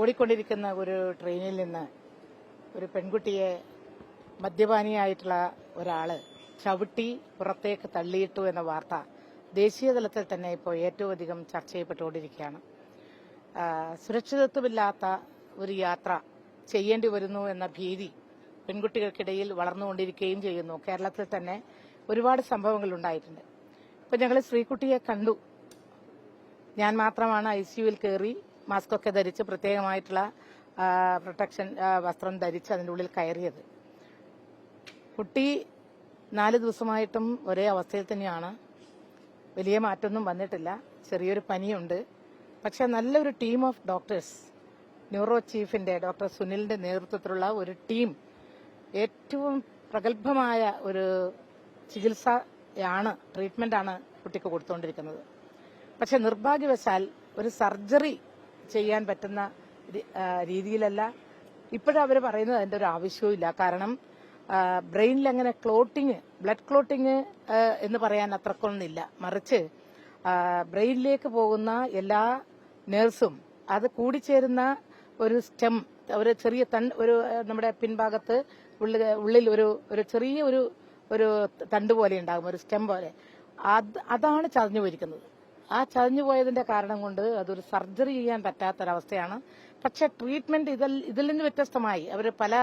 ഓടിക്കൊണ്ടിരിക്കുന്ന ഒരു ട്രെയിനിൽ നിന്ന് ഒരു പെൺകുട്ടിയെ മദ്യപാനിയായിട്ടുള്ള ഒരാൾ ചവിട്ടി പുറത്തേക്ക് തള്ളിയിട്ടു എന്ന വാർത്ത ദേശീയ തലത്തിൽ തന്നെ ഇപ്പോൾ ഏറ്റവും അധികം ചർച്ച ചെയ്യപ്പെട്ടുകൊണ്ടിരിക്കുകയാണ്. സുരക്ഷിതത്വമില്ലാത്ത ഒരു യാത്ര ചെയ്യേണ്ടി വരുന്നു എന്ന ഭീതി പെൺകുട്ടികൾക്കിടയിൽ വളർന്നുകൊണ്ടിരിക്കുകയും ചെയ്യുന്നു. കേരളത്തിൽ തന്നെ ഒരുപാട് സംഭവങ്ങൾ ഉണ്ടായിട്ടുണ്ട്. ഇപ്പൊ ഞങ്ങൾ ശ്രീകുട്ടിയെ കണ്ടു. ഞാൻ മാത്രമാണ് ഐ സിയുവിൽ കയറി മാസ്ക് ഒക്കെ ധരിച്ച് പ്രത്യേകമായിട്ടുള്ള പ്രൊട്ടക്ഷൻ വസ്ത്രം ധരിച്ച് അതിന്റെ ഉള്ളിൽ കയറിയത്. കുട്ടി നാല് ദിവസമായിട്ടും ഒരേ അവസ്ഥയിൽ തന്നെയാണ്. വലിയ മാറ്റമൊന്നും വന്നിട്ടില്ല. ചെറിയൊരു പനിയുണ്ട്. പക്ഷെ നല്ലൊരു ടീം ഓഫ് ഡോക്ടേഴ്സ് ന്യൂറോ ചീഫിന്റെ ഡോക്ടർ സുനിലിന്റെ നേതൃത്വത്തിലുള്ള ഒരു ടീം ഏറ്റവും പ്രഗത്ഭമായ ഒരു ചികിത്സയാണ് ട്രീറ്റ്മെന്റാണ് കുട്ടിക്ക് കൊടുത്തുകൊണ്ടിരിക്കുന്നത് പക്ഷെ നിർഭാഗ്യവശാൽ ഒരു സർജറി ചെയ്യാൻ പറ്റുന്ന രീതിയിലല്ല. ഇപ്പോഴവർ പറയുന്നത് അതിന്റെ ഒരു ആവശ്യവുമില്ല കാരണം ബ്രെയിനിൽ അങ്ങനെ ക്ലോട്ടിങ് ബ്ലഡ് ക്ലോട്ടിങ് എന്ന് പറയാൻ അത്രക്കൊന്നില്ല. മറിച്ച് ബ്രെയിനിലേക്ക് പോകുന്ന എല്ലാ നേഴ്സും അത് കൂടിച്ചേരുന്ന ഒരു സ്റ്റെം ഒരു ചെറിയ തൺ ഒരു നമ്മുടെ പിൻഭാഗത്ത് ഉള്ളിൽ ഉള്ളിൽ ഒരു ഒരു ചെറിയ ഒരു ഒരു തണ്ട് പോലെ ഉണ്ടാകും ഒരു സ്റ്റെം പോലെ. അത് അതാണ് ചതഞ്ഞു പോയിരിക്കുന്നത്. ആ ചതഞ്ഞു പോയതിന്റെ കാരണം കൊണ്ട് അതൊരു സർജറി ചെയ്യാൻ പറ്റാത്തൊരവസ്ഥയാണ്. പക്ഷെ ട്രീറ്റ്മെന്റ് ഇതിൽ നിന്ന് വ്യത്യസ്തമായി അവർ പല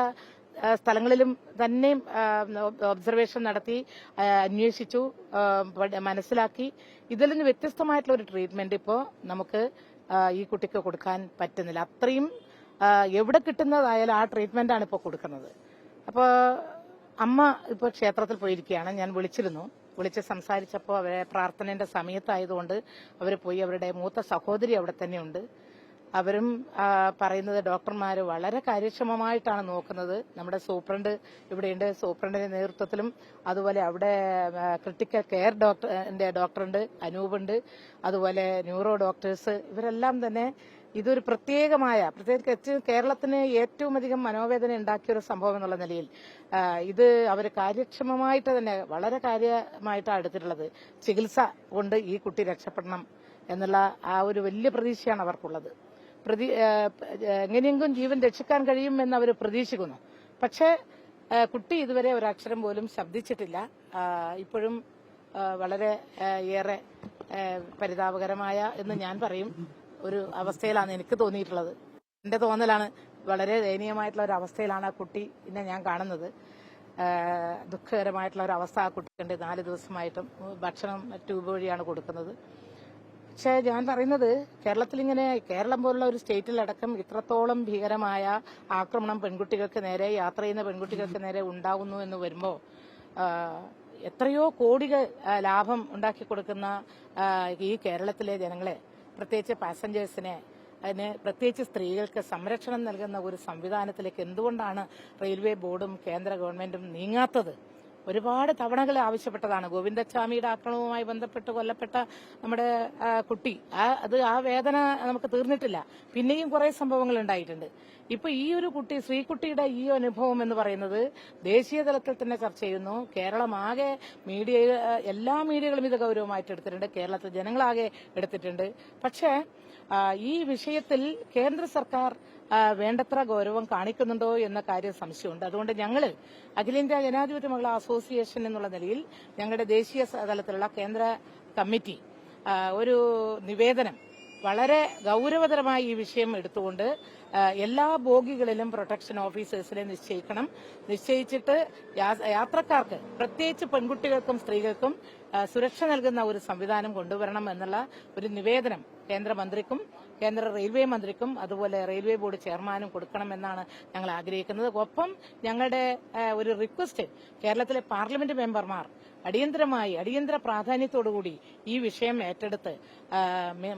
സ്ഥലങ്ങളിലും തന്നെയും ഒബ്സർവേഷൻ നടത്തി അന്വേഷിച്ചു മനസ്സിലാക്കി. ഇതിൽ നിന്ന് വ്യത്യസ്തമായിട്ടുള്ള ഒരു ട്രീറ്റ്മെന്റ് ഇപ്പോ നമുക്ക് ഈ കുട്ടിക്ക് കൊടുക്കാൻ പറ്റുന്നില്ല. അത്രയും എവിടെ കിട്ടുന്നതായാലും ആ ട്രീറ്റ്മെന്റ് ആണ് ഇപ്പോൾ കൊടുക്കുന്നത്. അപ്പോൾ അമ്മ ഇപ്പോൾ ക്ഷേത്രത്തിൽ പോയിരിക്കുകയാണ്. ഞാൻ വിളിച്ചിരുന്നു. വിളിച്ച് സംസാരിച്ചപ്പോൾ അവരെ പ്രാർത്ഥനയുടെ സമയത്തായതുകൊണ്ട് അവർ പോയി. അവരുടെ മൂത്ത സഹോദരി അവിടെ തന്നെയുണ്ട്. അവരും പറയുന്നത് ഡോക്ടർമാർ വളരെ കാര്യക്ഷമമായിട്ടാണ് നോക്കുന്നത്. നമ്മുടെ സൂപ്രണ്ട് ഇവിടെയുണ്ട്. സൂപ്രണ്ടിന്റെ നേതൃത്വത്തിലും അതുപോലെ അവിടെ ക്രിട്ടിക്കൽ കെയർ ഡോക്ടറിന്റെ ഡോക്ടറുണ്ട്. അനൂപുണ്ട്. അതുപോലെ ന്യൂറോ ഡോക്ടേഴ്സ്. ഇവരെല്ലാം തന്നെ ഇതൊരു പ്രത്യേകമായ പ്രത്യേകിച്ച് കേരളത്തിന് ഏറ്റവും അധികം മനോവേദന ഉണ്ടാക്കിയ ഒരു സംഭവം എന്നുള്ള നിലയിൽ ഇത് അവർ കാര്യക്ഷമമായിട്ട് തന്നെ വളരെ കാര്യമായിട്ടാണ് എടുത്തിട്ടുള്ളത്. ചികിത്സ കൊണ്ട് ഈ കുട്ടി രക്ഷപ്പെടണം എന്നുള്ള ആ ഒരു വലിയ പ്രതീക്ഷയാണ് അവർക്കുള്ളത്. പ്രതി എങ്ങനെയെങ്കിലും ജീവൻ രക്ഷിക്കാൻ കഴിയും എന്ന് അവർ പ്രതീക്ഷിക്കുന്നു. പക്ഷേ കുട്ടി ഇതുവരെ ഒരക്ഷരം പോലും ശബ്ദിച്ചിട്ടില്ല. ഇപ്പോഴും വളരെ ഏറെ പരിതാപകരമായ എന്ന് ഞാൻ പറയും. ഒരു അവസ്ഥയിലാണ് എനിക്ക് തോന്നിയിട്ടുള്ളത്. എന്റെ തോന്നലാണ് വളരെ ദയനീയമായിട്ടുള്ള ഒരു അവസ്ഥയിലാണ് ആ കുട്ടി ഇന്നെ ഞാൻ കാണുന്നത്. ദുഃഖകരമായിട്ടുള്ള ഒരു അവസ്ഥ ആ കുട്ടിക്കുണ്ട് നാല് ദിവസമായിട്ടും ഭക്ഷണം ട്യൂബ് വഴിയാണ് കൊടുക്കുന്നത്. പക്ഷേ ഞാൻ പറയുന്നത് കേരളത്തിൽ ഇങ്ങനെ കേരളം പോലുള്ള ഒരു സ്റ്റേറ്റിലടക്കം ഇത്രത്തോളം ഭീകരമായ ആക്രമണം പെൺകുട്ടികൾക്ക് നേരെ യാത്ര ചെയ്യുന്ന പെൺകുട്ടികൾക്ക് നേരെ ഉണ്ടാകുന്നു എന്ന് വരുമ്പോൾ എത്രയോ കോടികൾ ലാഭം ഉണ്ടാക്കി കൊടുക്കുന്ന ഈ കേരളത്തിലെ ജനങ്ങളെ പ്രത്യേകിച്ച് പാസഞ്ചേഴ്സിനെ അതിന് പ്രത്യേകിച്ച് സ്ത്രീകൾക്ക് സംരക്ഷണം നൽകുന്ന ഒരു സംവിധാനത്തിലേക്ക് എന്തുകൊണ്ടാണ് റെയിൽവേ ബോർഡും കേന്ദ്ര ഗവൺമെന്റും നീങ്ങാത്തത്? ഒരുപാട് തവണകൾ ആവശ്യപ്പെട്ടതാണ്. ഗോവിന്ദസ്വാമിയുടെ ആക്രമണവുമായി ബന്ധപ്പെട്ട് കൊല്ലപ്പെട്ട നമ്മുടെ കുട്ടി. അത് ആ വേദന നമുക്ക് തീർന്നിട്ടില്ല. പിന്നെയും കുറെ സംഭവങ്ങൾ ഉണ്ടായിട്ടുണ്ട്. ഇപ്പൊ ഈ ഒരു കുട്ടി ശ്രീകുട്ടിയുടെ ഈ അനുഭവം എന്ന് പറയുന്നത് ദേശീയ തലത്തിൽ തന്നെ ചർച്ച ചെയ്യുന്നു. കേരളമാകെ മീഡിയ എല്ലാ മീഡിയകളും ഇത് ഗൗരവമായിട്ട് എടുത്തിട്ടുണ്ട്. കേരളത്തിലെ ജനങ്ങളാകെ എടുത്തിട്ടുണ്ട്. പക്ഷേ ഈ വിഷയത്തിൽ കേന്ദ്ര സർക്കാർ വേണ്ടത്ര ഗൗരവം കാണിക്കുന്നുണ്ടോ എന്ന കാര്യം സംശയമുണ്ട്. അതുകൊണ്ട് ഞങ്ങൾ അഖിലേന്ത്യാ ജനാധിപത്യ മഹിളാ അസോസിയേഷൻ എന്നുള്ള നിലയിൽ ഞങ്ങളുടെ ദേശീയ തലത്തിലുള്ള കേന്ദ്ര കമ്മിറ്റി ഒരു നിവേദനം വളരെ ഗൌരവതരമായി ഈ വിഷയം എടുത്തുകൊണ്ട് എല്ലാ ബോഗികളിലും പ്രൊട്ടക്ഷൻ ഓഫീസേഴ്സിനെ നിശ്ചയിക്കണം. നിശ്ചയിച്ചിട്ട് യാത്രക്കാർക്ക് പ്രത്യേകിച്ച് പെൺകുട്ടികൾക്കും സ്ത്രീകൾക്കും സുരക്ഷ നൽകുന്ന ഒരു സംവിധാനം കൊണ്ടുവരണം എന്നുള്ള ഒരു നിവേദനം കേന്ദ്രമന്ത്രിക്കും കേന്ദ്ര റെയിൽവേ മന്ത്രിക്കും അതുപോലെ റെയിൽവേ ബോർഡ് ചെയർമാനും കൊടുക്കണമെന്നാണ് ഞങ്ങൾ ആഗ്രഹിക്കുന്നത്. ഒപ്പം ഞങ്ങളുടെ ഒരു റിക്വസ്റ്റ് കേരളത്തിലെ പാർലമെന്റ് മെമ്പർമാർ അടിയന്തരമായി അടിയന്തര പ്രാധാന്യത്തോടുകൂടി ഈ വിഷയം ഏറ്റെടുത്ത്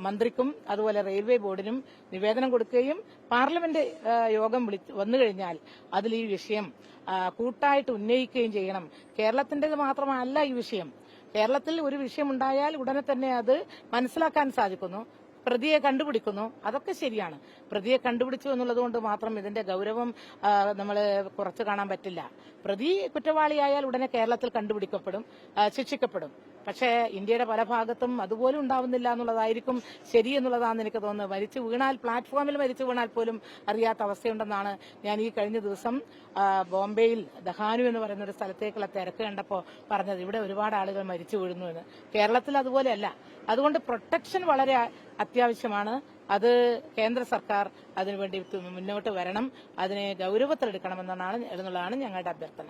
മന്ത്രിക്കും അതുപോലെ റെയിൽവേ ബോർഡിനും നിവേദനം കൊടുക്കുകയും പാർലമെന്റ് യോഗം വിളി വന്നു കഴിഞ്ഞാൽ അതിൽ ഈ വിഷയം കൂട്ടായിട്ട് ഉന്നയിക്കുകയും ചെയ്യണം. കേരളത്തിന്റേത് മാത്രമല്ല ഈ വിഷയം. കേരളത്തിൽ ഒരു വിഷയമുണ്ടായാൽ ഉടനെ തന്നെ അത് മനസ്സിലാക്കാൻ സാധിക്കുന്നു. പ്രതിയെ കണ്ടുപിടിക്കുന്നു. അതൊക്കെ ശരിയാണ്. പ്രതിയെ കണ്ടുപിടിച്ചു എന്നുള്ളത് കൊണ്ട് മാത്രം ഇതിന്റെ ഗൗരവം നമ്മൾ കുറച്ച് കാണാൻ പറ്റില്ല. പ്രതി കുറ്റവാളിയായാൽ ഉടനെ കേരളത്തിൽ കണ്ടുപിടിക്കപ്പെടും ശിക്ഷിക്കപ്പെടും. പക്ഷേ ഇന്ത്യയുടെ പല ഭാഗത്തും അതുപോലും ഉണ്ടാവുന്നില്ല എന്നുള്ളതായിരിക്കും ശരി എന്നുള്ളതാണെന്ന് എനിക്ക് തോന്നുന്നത് മരിച്ചു വീണാൽ പ്ലാറ്റ്ഫോമിൽ മരിച്ചു വീണാൽ പോലും അറിയാത്ത അവസ്ഥയുണ്ടെന്നാണ് ഞാൻ ഈ കഴിഞ്ഞ ദിവസം ബോംബെയിൽ ദഹാനു എന്ന് പറയുന്ന ഒരു സ്ഥലത്തേക്കുള്ള തിരക്ക് കണ്ടപ്പോൾ പറഞ്ഞത്. ഇവിടെ ഒരുപാട് ആളുകൾ മരിച്ചു വീഴുന്നു എന്ന്. കേരളത്തിൽ അതുപോലെയല്ല. അതുകൊണ്ട് പ്രൊട്ടക്ഷൻ വളരെ അത്യാവശ്യമാണ്. അത് കേന്ദ്ര സർക്കാർ അതിനുവേണ്ടി മുന്നോട്ട് വരണം. അതിനെ ഗൗരവത്തിലെടുക്കണമെന്നാണ് എന്നുള്ളതാണ് ഞങ്ങളുടെ അഭ്യർത്ഥന.